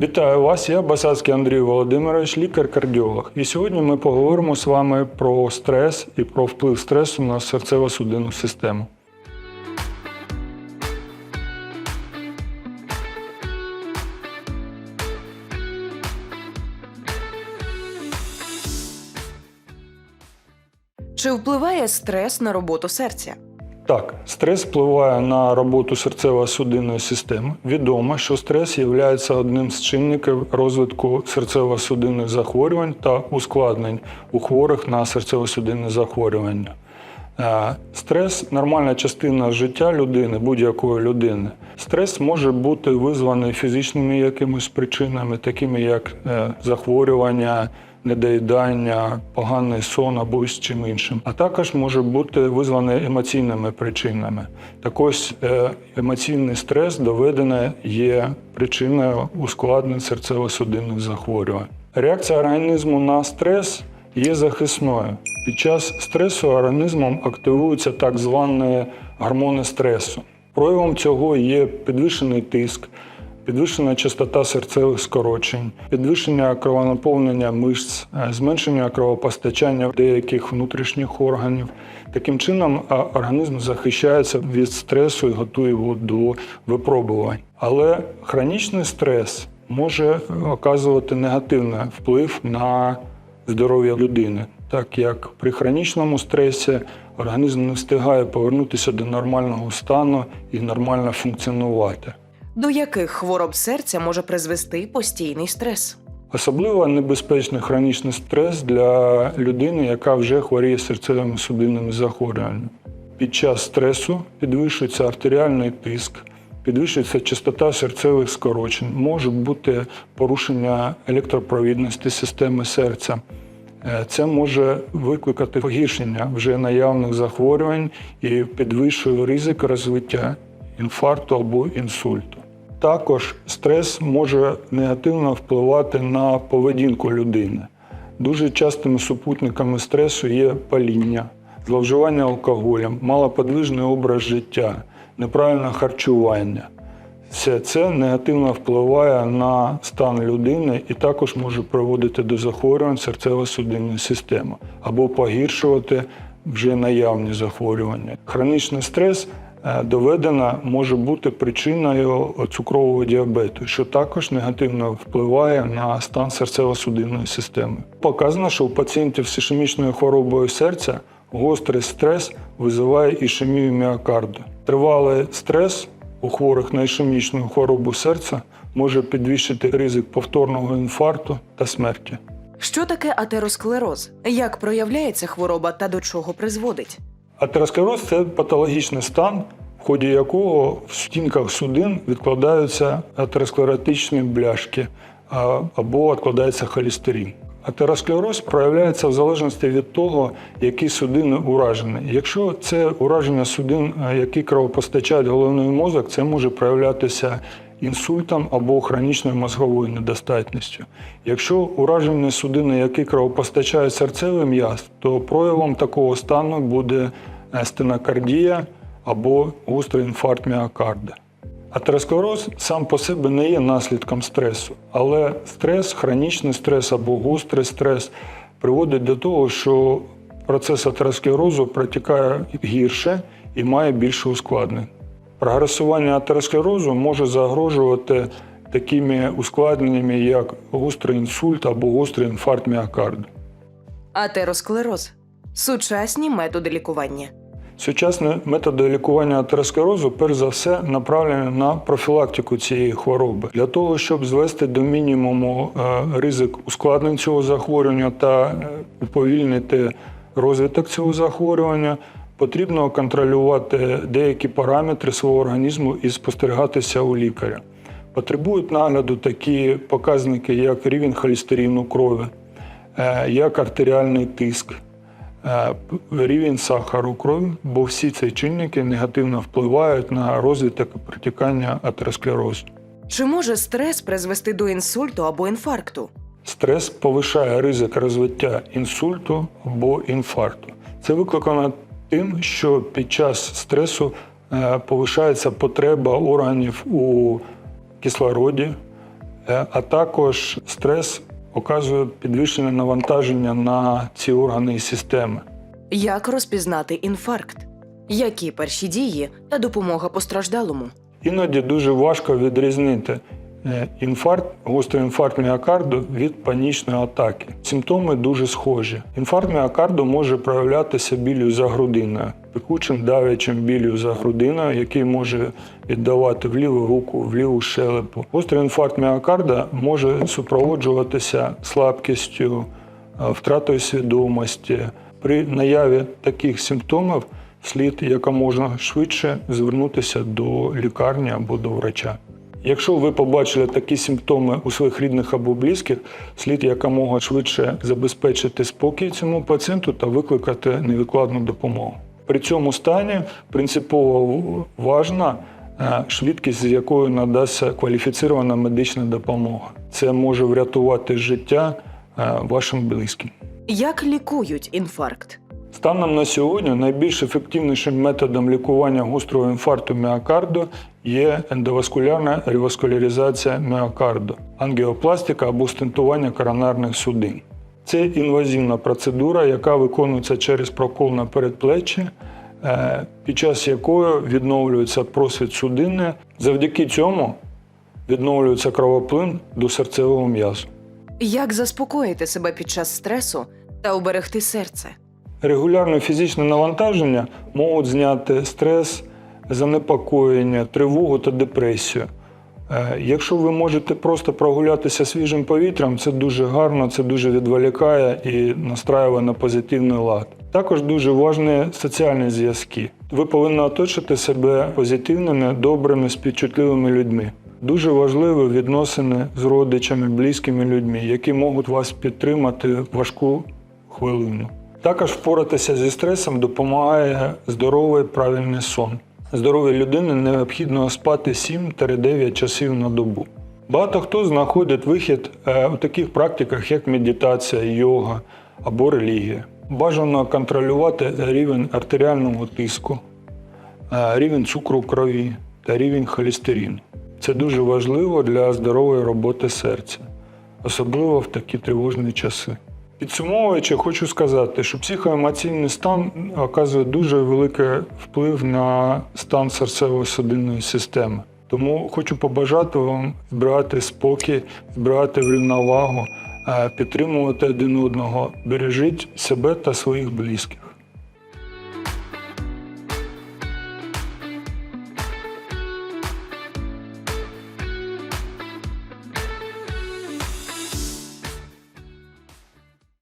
Вітаю вас, я Басацький Андрій Володимирович, лікар-кардіолог. І сьогодні ми поговоримо з вами про стрес і про вплив стресу на серцево-судинну систему. Чи впливає стрес на роботу серця? Так, стрес впливає на роботу серцево-судинної системи. Відомо, що стрес є одним з чинників розвитку серцево-судинних захворювань та ускладнень у хворих на серцево-судинне захворювання. Е, Стрес нормальна частина життя людини, будь-якої людини. Стрес може бути визваний фізичними якимись причинами, такими як е, захворювання, недоїдання, поганий сон або з чим іншим. А також може бути визваний емоційними причинами. Так ось е, емоційний стрес доведений є причиною ускладнень серцево-судинних захворювань. Реакція організму на стрес є захисною. Під час стресу організмом активуються так звані гормони стресу. Проявом цього є підвищений тиск, підвищена частота серцевих скорочень, підвищення кровонаповнення мишць, е, зменшення кровопостачання деяких внутрішніх органів. Таким чином, організм захищається від стресу і готує його до випробувань. Але хронічний стрес може оказувати негативний вплив на здоров'я людини, так як при хронічному стресі організм не встигає повернутися до нормального стану і нормально функціонувати. До яких хвороб серця може призвести постійний стрес? Особливо небезпечний хронічний стрес для людини, яка вже хворіє серцевими судинними захворюваннями. Під час стресу підвищується артеріальний тиск, підвищується частота серцевих скорочень, може бути порушення електропровідності системи серця. Е, Це може викликати погіршення вже наявних захворювань і підвищує ризик розвиття інфаркту або інсульту. Також стрес може негативно впливати на поведінку людини. Дуже частими супутниками стресу є паління, зловживання алкоголем, малоподвижний образ життя, неправильне харчування. Все це негативно впливає на стан людини і також може приводити до захворювань серцево-судинної системи або погіршувати вже наявні захворювання. Хронічний стрес е, доведено може бути причиною цукрового діабету, що також негативно впливає на стан серцево-судинної системи. Показано, що у пацієнтів з ішемічною хворобою серця гострий стрес визиває ішемію міокарду. Тривалий стрес у хворих на ішемічну хворобу серця може підвищити ризик повторного інфаркту та смерті. Що таке атеросклероз? Як проявляється хвороба та до чого призводить? Атеросклероз це патологічний стан, в ході якого в стінках судин відкладаються атеросклеротичні бляшки або відкладається холестерин. Атеросклероз проявляється в залежності від того, які судини уражені. Якщо це ураження судин, які кровопостачають головний мозок, це може проявлятися інсультом або хронічною мозговою недостатністю. Якщо уражені судини, які кровопостачають серцевий м'яз, то проявом такого стану буде е, стенокардія або гострий інфаркт міокарда. Атеросклероз сам по себе не є наслідком стресу, але стрес, хронічний стрес або гострий стрес приводить до того, що процес атеросклерозу протікає гірше і має більше ускладнень. Прогресування атеросклерозу може загрожувати такими ускладненнями, як гострий інсульт або гострий інфаркт міокарду. Атеросклероз сучасні методи лікування. Сучасні методи лікування атеросклерозу, перш за все, направлені на профілактику цієї хвороби для того, щоб звести до мінімуму е, ризик ускладнень цього захворювання та е, уповільнити розвиток цього захворювання. Потрібно контролювати деякі параметри свого організму і спостерігатися у лікаря. Потребують нагляду такі показники, як рівень холестерину крові, е, як артеріальний тиск, е, рівень сахару крові, бо всі ці чинники негативно впливають на розвиток і протікання атеросклерозу. Чи може стрес призвести до інсульту або інфаркту? Стрес повишає ризик розвиття інсульту або інфаркту. Це викликано тим, що під час стресу е, повишається потреба органів у кислороді, Е, А також стрес оказує підвищене навантаження на ці органи і системи. Як розпізнати інфаркт? Які перші дії та допомога постраждалому? Іноді дуже важко відрізнити інфаркт, гострий інфаркт міокарду від панічної атаки. Симптоми дуже схожі. Інфаркт міокарду може проявлятися біллю за грудиною, пекучим давячим біллю за грудиною, який може віддавати в ліву руку, в ліву щелепу. Гострий інфаркт міокарда може супроводжуватися слабкістю, е, втратою свідомості. При наяві таких симптомів слід якомога швидше звернутися до лікарні або до врача. Якщо ви побачили такі симптоми у своїх рідних або близьких, слід якомога швидше забезпечити спокій цьому пацієнту та викликати невідкладну допомогу. При цьому стані принципово важна е, швидкість, з якою надасться кваліфіцирована медична допомога. Це може врятувати життя е, вашим близьким. Як лікують інфаркт? Станом на сьогодні найбільш ефективнішим методом лікування гострого інфаркту міокарду є ендоваскулярна реваскуляризація міокарду, ангіопластика або стентування коронарних судин. Це інвазивна процедура, яка виконується через прокол на передплеччі, е, під час якої відновлюється просвіт судини. Завдяки цьому відновлюється кровоплин до серцевого м'язу. Як заспокоїти себе під час стресу та уберегти серце? Регулярне фізичне навантаження можуть зняти стрес, занепокоєння, тривогу та депресію. Е, Якщо ви можете просто прогулятися свіжим повітрям, це дуже гарно, це дуже відволікає і настраює на позитивний лад. Також дуже важливі соціальні зв'язки. Ви повинні оточити себе позитивними, добрими, співчутливими людьми. Дуже важливі відносини з родичами, близькими людьми, які можуть вас підтримати в важку хвилину. Також впоратися зі стресом допомагає здоровий правильний сон. Здоровій людині необхідно спати 7-9 часів на добу. Багато хто знаходить вихід е, у таких практиках, як медитація, йога або релігія. Бажано контролювати рівень артеріального тиску, е, рівень цукру в крові та рівень холестерину. Це дуже важливо для здорової роботи серця, особливо в такі тривожні часи. Підсумовуючи, хочу сказати, що психоемоційний стан оказує дуже великий вплив на стан серцево-судинної системи. Тому хочу побажати вам збирати спокій, збирати рівновагу, е, підтримувати один одного, бережіть себе та своїх близьких.